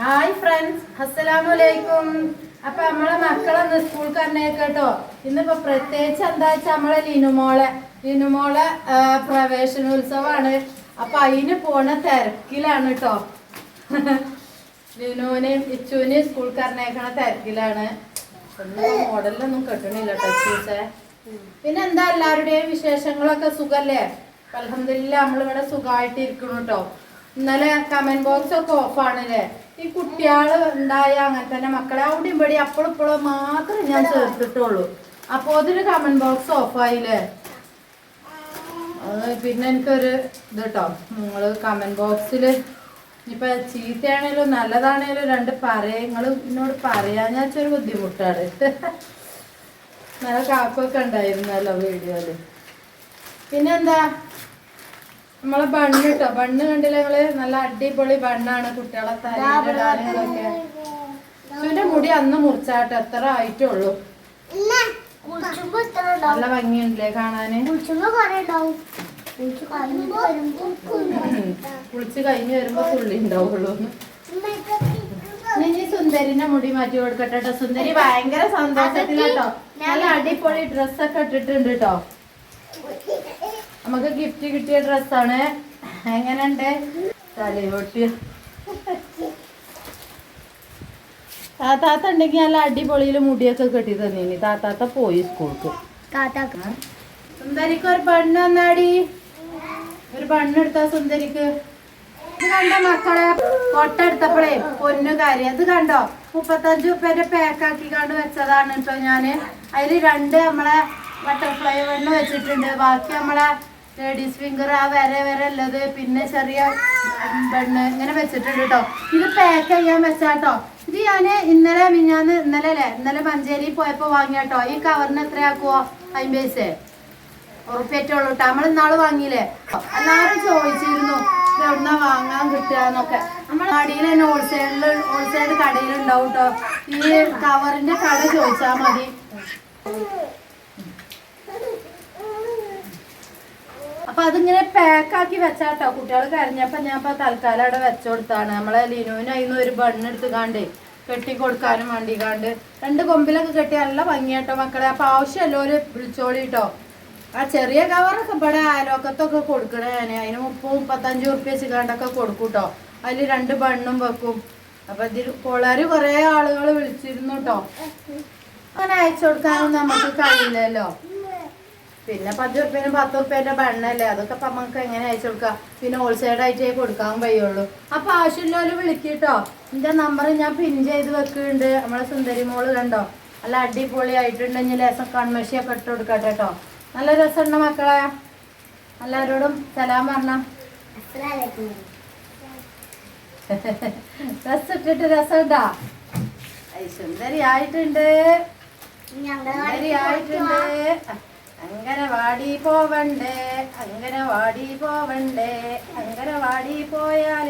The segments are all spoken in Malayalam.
ഹായ് ഫ്രണ്ട്സ് അസ്സലാമലൈക്കും അപ്പൊ നമ്മളെ മക്കളൊന്ന് സ്കൂൾ കണ്ടേക്കട്ടോ ഇന്നിപ്പോ പ്രത്യേകിച്ച് എന്താ വെച്ചാൽ നമ്മളെ ലിനുമോളെ ലിനുമോളെ പ്രവേശനോത്സവമാണ്. അപ്പൊ അതിന് പോണ തിരക്കിലാണ് കേട്ടോ. ലിനുവിനെയും ഇച്ചുവിനെയും സ്കൂൾ കറിനേക്കണ തിരക്കിലാണ്. മോഡലൊന്നും കിട്ടണില്ല ടച്ചൂസേ പിന്നെ എന്താ എല്ലാവരുടെയും വിശേഷങ്ങളൊക്കെ സുഖല്ലേ? അലഹമില്ല നമ്മളിവിടെ സുഖമായിട്ട് ഇരിക്കണം കേട്ടോ. ഇന്നലെ കമന്റ് ബോക്സ് ഒക്കെ ഓഫാണല്ലേ ഈ കുട്ടികൾ ഉണ്ടായ അങ്ങനെ തന്നെ മക്കളെ അവിടെയും ഇവിടെ അപ്പോഴും ഇപ്പോഴും മാത്രമേ ഞാൻ ചേർത്തിട്ടുള്ളൂ. അപ്പൊ അതിന് കമന്റ് ബോക്സ് ഓഫായില്ലേ പിന്നെ എനിക്കൊരു ഇത് കേട്ടോ നിങ്ങൾ കമന്റ് ബോക്സിൽ ഇപ്പൊ ചീത്തയാണേലും നല്ലതാണേലും രണ്ട് പറയാ. നിങ്ങൾ എന്നോട് ചെറിയ ബുദ്ധിമുട്ടാണ്. നല്ല കാക്കൊക്കെ ഉണ്ടായിരുന്നല്ലോ വീഡിയോയിൽ പിന്നെന്താ? നമ്മളെ ബണ്ണ് കേട്ടോ ബണ്ണ് കണ്ടില്ല നിങ്ങൾ? നല്ല അടിപൊളി ബണ്ണാണ് കുട്ടികളെ ചുന്റെ മുടി അന്ന് മുറിച്ചാട്ടോ. എത്ര ആയിട്ടുള്ളൂ. ഉള്ളു നല്ല ഭംഗിയുണ്ടല്ലേ കാണാന്? കുളിച്ച് കഴിഞ്ഞ് വരുമ്പോ തുള്ളി ഉണ്ടാവുള്ളൂ. ഇനി സുന്ദരിന്റെ മുടി മാറ്റി കൊടുക്കട്ടെ ട്ടോ. സുന്ദരി ഭയങ്കര സന്തോഷത്തിലാട്ടോ നല്ല അടിപൊളി ഡ്രസ്സൊക്കെ ഇട്ടിട്ടുണ്ട് കേട്ടോ നമുക്ക് ഗിഫ്റ്റ് കിട്ടിയ ഡ്രസ്സാണ് എങ്ങനെയുണ്ട്? തലയൊട്ടി താത്താത്ത ഉണ്ടെങ്കിൽ നല്ല അടിപൊളിയിൽ മുടിയൊക്കെ കെട്ടി തന്നീനി. താത്താത്ത പോയി സ്കൂൾക്ക്. സുന്ദരിക്ക് ഒരു ബണ്ണ് വന്നാടി. ഒരു ബണ്ണ് എടുത്താ സുന്ദരിക്ക്? ഇത് കണ്ടോ മക്കളെ? കൊട്ട എടുത്തപ്പോഴേ പൊന്നു കാര്യം. ഇത് കണ്ടോ? മുപ്പത്തഞ്ച് ഉപ്പേന്റെ പാക്കാക്കി കണ്ട് വെച്ചതാണ് കേട്ടോ ഞാൻ. അതിൽ രണ്ട് നമ്മളെ ബട്ടർഫ്ലൈ ബണ്ണ് വെച്ചിട്ടുണ്ട്. ബാക്കി നമ്മളെ ലേഡീസ് ഫിംഗർ ആ വരെ വര ഉള്ളത്. പിന്നെ ചെറിയ ബണ്ണ് ഇങ്ങനെ വെച്ചിട്ടുണ്ട് കേട്ടോ ഇത് പാക്ക് ചെയ്യാൻ വെച്ചാട്ടോ. ഇത് ഞാൻ ഇന്നലെ മിഞ്ഞാന്ന് ഇന്നലെ അല്ലേ? ഇന്നലെ മഞ്ചേരി പോയപ്പോ വാങ്ങിയാട്ടോ. ഈ കവറിന് എത്രയാക്കുവോ? അമ്പത് പൈസ ഉറപ്പേറ്റുള്ളൂ കേട്ടോ നമ്മൾ ഇന്നാൾ വാങ്ങിയില്ലേ? എല്ലാവരും ചോദിച്ചിരുന്നു എവിടുന്ന വാങ്ങാൻ കിട്ടുകന്നൊക്കെ. നമ്മൾ കടയിൽ തന്നെ ഹോൾസെയിലിൽ ഹോൾസെയിൽ കടയിലുണ്ടാവും കേട്ടോ ഈ കവറിന്റെ കട ചോദിച്ചാൽ മതി. അപ്പൊ അതിങ്ങനെ പാക്കാക്കി വെച്ചാട്ടോ. കുട്ടികൾ കരഞ്ഞപ്പോ ഞാൻ ഇപ്പൊ തൽക്കാലം അവിടെ വെച്ചുകൊടുത്താണ് നമ്മളെ ലിനുവിന് അതിന്ന് ഒരു ബണ്ണെടുത്ത് കാണ്ടേ കെട്ടി കൊടുക്കാനും വേണ്ടി കാണ്ട് രണ്ട് കൊമ്പിലൊക്കെ കെട്ടി നല്ല ഭംഗിയാട്ടോ മക്കളെ. അപ്പൊ ആവശ്യമല്ലോ ഒരു വിളിച്ചോളി കേട്ടോ ആ ചെറിയ കവറൊക്കെ ഇവിടെ അയലോക്കത്തൊക്കെ കൊടുക്കണേ ഞാൻ അതിന് മുപ്പത് മുപ്പത്തഞ്ച് ഉറുപ്പ്യ വെച്ച് കൊടുക്കൂട്ടോ. കൊടുക്കും അതിൽ രണ്ട് ബണ്ണും വെക്കും. അപ്പൊ ഇതിൽ കൊളര് കുറെ ആളുകൾ വിളിച്ചിരുന്നു കേട്ടോ അങ്ങനെ അയച്ചു കൊടുക്കാനൊന്നും നമുക്ക് കഴിയില്ലല്ലോ. പിന്നെ പത്ത് ഉറുപ്പ്യനും പത്ത് ഉറുപ്പ്യന്റെ ബണ്ണല്ലേ അതൊക്കെ ഇപ്പൊ നമുക്ക് എങ്ങനെ അയച്ചു കൊടുക്കാം? പിന്നെ ഹോൾസെയിൽ ആയിട്ടേ കൊടുക്കാൻ കഴിയുള്ളൂ അപ്പൊ ആവശ്യമില്ലാലും വിളിക്കിട്ടോ. എന്റെ നമ്പർ ഞാൻ പിൻ ചെയ്ത് വെക്കുന്നുണ്ട് നമ്മളെ സുന്ദരി മോൾ കണ്ടോ? നല്ല അടിപൊളി ആയിട്ടുണ്ടെങ്കിൽ ലേസം കൺമശിയൊക്കെ ഇട്ട് കൊടുക്കട്ടെ കേട്ടോ നല്ല രസമുണ്ട് മക്കളെ? എല്ലാവരോടും സലാം പറഞ്ഞ. ഡ്രസ് ഇട്ടിട്ട് രസമുണ്ടാ? സുന്ദരി ആയിട്ടുണ്ട്. ഞങ്ങളുടെ സുന്ദരി ആയിട്ടുണ്ട്. അങ്ങനെ വാടി പോവണ്ടേ അങ്കനവാടി പോവണ്ടേ അങ്കനവാടി പോയാൽ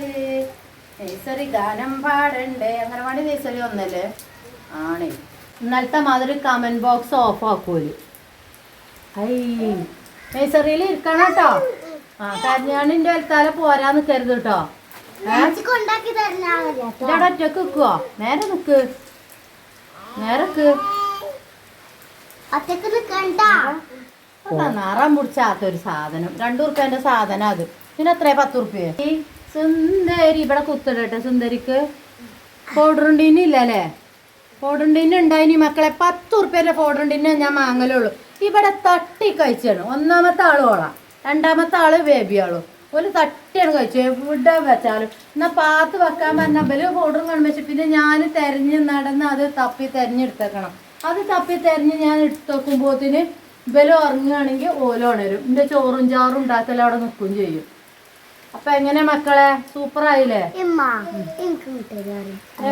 നഴ്സറി ഗാനം പാടണ്ടേ. അങ്കനവാടി നഴ്സറി ഒന്നല്ലേ? ആണ്. ഇന്നലത്തെ മാതിരി കമന്റ് ബോക്സ് ഓഫ് ആക്കൂൽ. ഐ നഴ്സറിയിൽ ഇരിക്കണം കേട്ടോ. ആ കല്യാണിന്റെ വലത്താലെ പോരാ നിക്കരുത് കേട്ടോ. ഒറ്റയ്ക്ക് നിക്കുവോ? നേരെ നിക്ക്. നേരെ ഒറ്റയ്ക്ക് നിക്കണ്ട. അതാ നിറം പിടിച്ചാത്തൊരു സാധനം. രണ്ടു റുപ്യന്റെ സാധനം അത്. പിന്നെ എത്ര പത്ത് റുപ്യ ഈ സുന്ദരി ഇവിടെ കുത്തിടട്ടെ സുന്ദരിക്ക് പൗഡറുണ്ടീന് ഇല്ലല്ലേ പൗഡറുണ്ടീന് ഉണ്ടായിനി മക്കളെ. പത്ത് റുപ്യന്റെ പൗഡറുണ്ടീന് ഞാൻ വാങ്ങലുള്ളൂ ഇവിടെ തട്ടി കഴിച്ചാണ്. ഒന്നാമത്തെ ആൾ ഓളാ. രണ്ടാമത്തെ ആൾ ബേബി ആളും. ഒരു തട്ടിയാണ് കഴിച്ചു എവിടെ വെച്ചാലും. എന്നാ പാത്ത് വെക്കാൻ പറഞ്ഞ ബൽ പൗഡറും കൺവെച്ച് പിന്നെ ഞാൻ തെരഞ്ഞ് നടന്ന് അത് തപ്പി തെരഞ്ഞെടുത്തേക്കണം. അത് തപ്പി തെരഞ്ഞ് ഞാൻ എടുത്ത് ബൽ ഉറങ്ങുകയാണെങ്കിൽ ഓല ഉണരും. എന്റെ ചോറും ചാറും ഉണ്ടാക്കൽ അവിടെ നിൽക്കുകയും ചെയ്യും. അപ്പൊ എങ്ങനെ മക്കളെ? സൂപ്പർ ആയില്ലേ?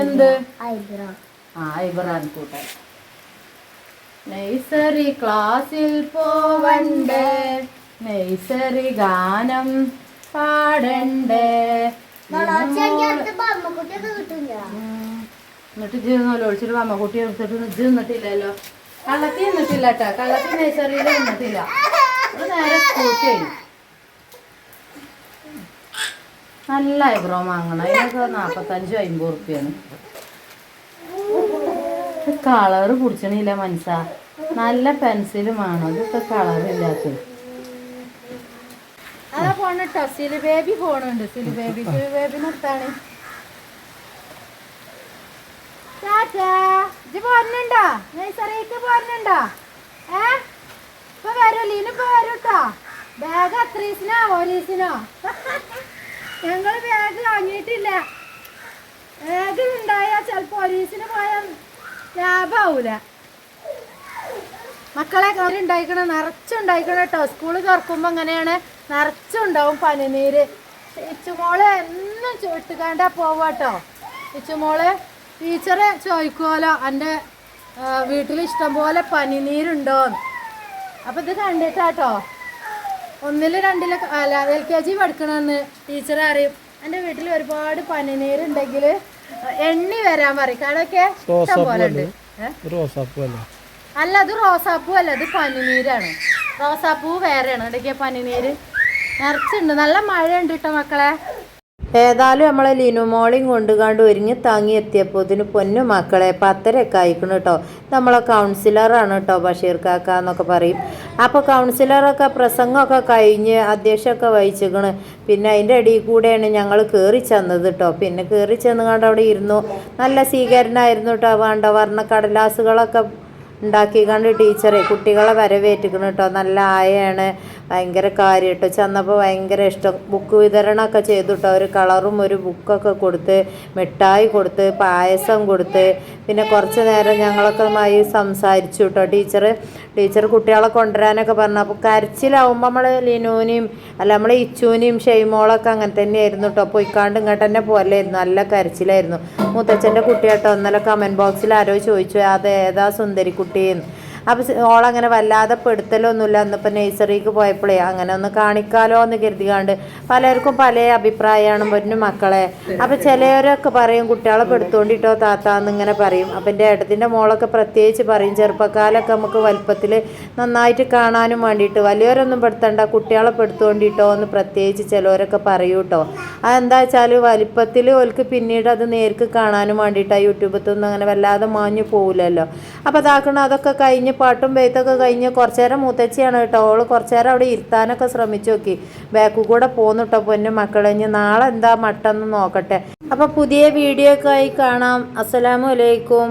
എന്ത്? ആ കൂട്ടൻ നഴ്സറി ക്ലാസ്സിൽ പോവണ്ടേ? നെയ്സറി ഗാനം പാടണ്ടേ. എന്നിട്ട് ജീവനല്ലോ ഒളിച്ചിട്ട് അമ്മക്കുട്ടി എടുത്തിട്ട് ഇത് നിന്നിട്ടില്ലല്ലോ. കള്ളത്തി നിന്നിട്ടില്ല കേട്ടോ കള്ളത്തി നഴ്സറിയിൽ നേരെ നല്ല ഐബ്രോ വാങ്ങണം. അതിനൊക്കെ നാൽപ്പത്തഞ്ചും അമ്പത് റുപ്യാണ് കളറ് പിടിച്ചണില്ല മനസ്സാ. നല്ല പെൻസിലും വേണം. ഇതൊക്കെ കളറില്ലാത്തത് അതാ പോണട്ടോ സിലി ബേബി ഫോണുണ്ട് സിലി ബേബി നിർത്താണ് വരൂട്ടോ ബാഗ് വാങ്ങിയിട്ടില്ല. ബാഗ് ഉണ്ടായാ ചിലപ്പോ പോലീസിന് പോയാൽ ലാഭാവൂല. മക്കളെ ഉണ്ടായിക്കണ നിറച്ചുണ്ടായിക്കണ കേട്ടോ സ്കൂൾ തുറക്കുമ്പോൾ അങ്ങനെയാണ് നിറച്ചുണ്ടാവും പനിനീര്. ഇച്ചുമോൾ എന്നും ചുട്ടുകാണ്ടാ പോവാട്ടോ ഇച്ചുമോൾ ടീച്ചറെ ചോദിക്കുമല്ലോ എന്റെ വീട്ടിൽ ഇഷ്ടം പോലെ പനിനീരുണ്ടോന്ന് അപ്പം ഇത് കണ്ടിട്ടാട്ടോ. ഒന്നിൽ രണ്ടിൽ അല്ല എൽ കെ ജി പഠിക്കണമെന്ന് ടീച്ചർ അറിയും എന്റെ വീട്ടിൽ ഒരുപാട് പനിനീരുണ്ടെങ്കിൽ എണ്ണി വരാൻ പറയും. കടൊക്കെ ഇഷ്ടം പോലെ ഉണ്ട്. അല്ല അത് റോസാപ്പൂ അല്ല അത് പനിനീരാണ്. റോസാപ്പൂ വേറെയാണ്. ഇടയ്ക്ക് പനിനീര്? നിറച്ചുണ്ട് നല്ല മഴ ഉണ്ട് കേട്ടോ മക്കളെ. ഏതായാലും നമ്മളെ ലിനുമോളിയും കൊണ്ടുകാണ്ട് ഒരുങ്ങി താങ്ങി എത്തിയപ്പോൾ ഇതിന് പൊന്നു മക്കളെ പത്തരയൊക്കെ അയക്കണം കേട്ടോ നമ്മളെ കൗൺസിലറാണ് കേട്ടോ ബഷീർ കാക്ക എന്നൊക്കെ പറയും. അപ്പോൾ കൗൺസിലറൊക്കെ പ്രസംഗമൊക്കെ കഴിഞ്ഞ് അധ്യക്ഷമൊക്കെ വഹിച്ചിക്കണ്. പിന്നെ അതിന്റെ ഇടയിൽ കൂടെയാണ് ഞങ്ങൾ കയറി ചെന്നത് കേട്ടോ പിന്നെ കയറി ചെന്ന് കണ്ട് അവിടെ ഇരുന്നു. നല്ല സ്വീകരണമായിരുന്നു കേട്ടോ വേണ്ട വർണ കടലാസുകളൊക്കെ ഉണ്ടാക്കി കണ്ട് ടീച്ചറെ കുട്ടികളെ വരവേറ്റിക്കണം കേട്ടോ. നല്ല ആയാണ് ഭയങ്കര കാര്യം കേട്ടോ. ചെന്നപ്പോൾ ഭയങ്കര ഇഷ്ടം. ബുക്ക് വിതരണമൊക്കെ ചെയ്തു കേട്ടോ. ഒരു കളറും ഒരു ബുക്കൊക്കെ കൊടുത്ത് മിഠായി കൊടുത്ത് പായസം കൊടുത്ത്. പിന്നെ കുറച്ച് നേരം ഞങ്ങളൊക്കെ മായി സംസാരിച്ചു കേട്ടോ. ടീച്ചർ ടീച്ചർ കുട്ടികളെ കൊണ്ടുവരാനൊക്കെ പറഞ്ഞു. അപ്പോൾ കരച്ചിലാവുമ്പോൾ നമ്മൾ ലിനുവിനെയും അല്ല നമ്മൾ ഇച്ചുവിനെയും ഷെയ്മോളൊക്കെ അങ്ങനെ തന്നെയായിരുന്നു കേട്ടോ. പോയിക്കാണ്ട് ഇങ്ങോട്ട് തന്നെ പോലായിരുന്നു നല്ല കരച്ചിലായിരുന്നു. മുത്തച്ഛന്റെ കുട്ടിയാട്ടോ ഇന്നലെ കമന്റ് ബോക്സിൽ ആരോ ചോദിച്ചു. അത് ഏതാ സുന്ദരി Dane അപ്പം ഓളങ്ങനെ വല്ലാതെ പെടുത്തലൊന്നുമില്ല. എന്നിപ്പോൾ നേഴ്സറിക്ക് പോയപ്പോഴേ അങ്ങനെ ഒന്ന് കാണിക്കാലോ എന്ന് കരുതികാണ്ട് പലർക്കും പല അഭിപ്രായമാണ് പൊന്നു മക്കളെ. അപ്പം ചിലവരൊക്കെ പറയും കുട്ടികളെ പെടുത്തോണ്ടിട്ടോ താത്ത എന്നിങ്ങനെ പറയും. അപ്പം എന്റെ ഏട്ടത്തിന്റെ മോളൊക്കെ പ്രത്യേകിച്ച് പറയും ചെറുപ്പക്കാലൊക്കെ നമുക്ക് വലുപ്പത്തിൽ നന്നായിട്ട് കാണാനും വേണ്ടിയിട്ട് വലിയവരൊന്നും പെടുത്തണ്ട കുട്ടികളെ പെടുത്തോണ്ടിട്ടോ എന്ന് പ്രത്യേകിച്ച് ചിലവരൊക്കെ പറയൂ കേട്ടോ അതെന്താ വെച്ചാൽ വലിപ്പത്തിൽ ഓൽക്ക് പിന്നീട് അത് നേർക്ക് കാണാനും വേണ്ടിയിട്ടാണ് യൂട്യൂബിൽ നിന്ന് അങ്ങനെ വല്ലാതെ മാഞ്ഞു പോകില്ലല്ലോ അപ്പോൾ അതാക്കണം അതൊക്കെ കഴിഞ്ഞ് പാട്ടും ബെയ്ത്തൊക്കെ കഴിഞ്ഞ് കുറച്ചു നേരം മൂത്തച്ചിയാണ് കേട്ടോ. ഓൾ കുറച്ചു നേരം അവിടെ ഇരുത്താനൊക്കെ ശ്രമിച്ചു നോക്കി. ബാക്കു കൂടെ പോന്നു കേട്ടോ പൊന്നു മക്കളെ. ഇനി നാളെ എന്താ മട്ടെന്ന് നോക്കട്ടെ. അപ്പോൾ പുതിയ വീഡിയോ ഒക്കെ ആയി കാണാം. അസ്സലാമു അലൈക്കും.